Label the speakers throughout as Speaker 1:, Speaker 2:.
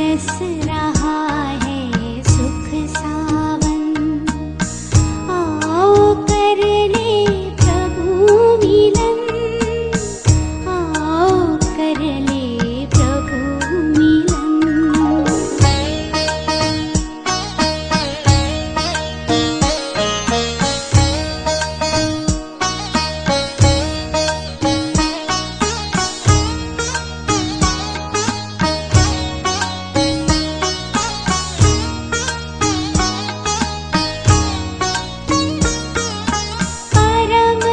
Speaker 1: रस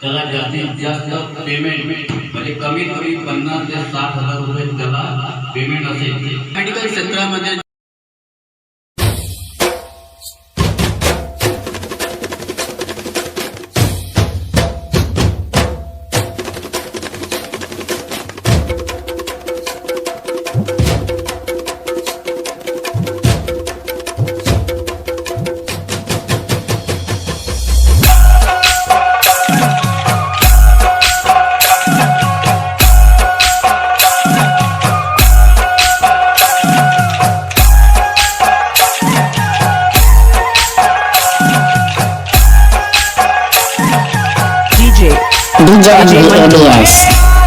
Speaker 1: त्याला जास्तीत जास्त पेमेंट म्हणजे कमीत कमी पन्नास ते साठ हजार रुपये त्याला पेमेंट असेल. मेडिकल क्षेत्रामध्ये
Speaker 2: DJ Andreas.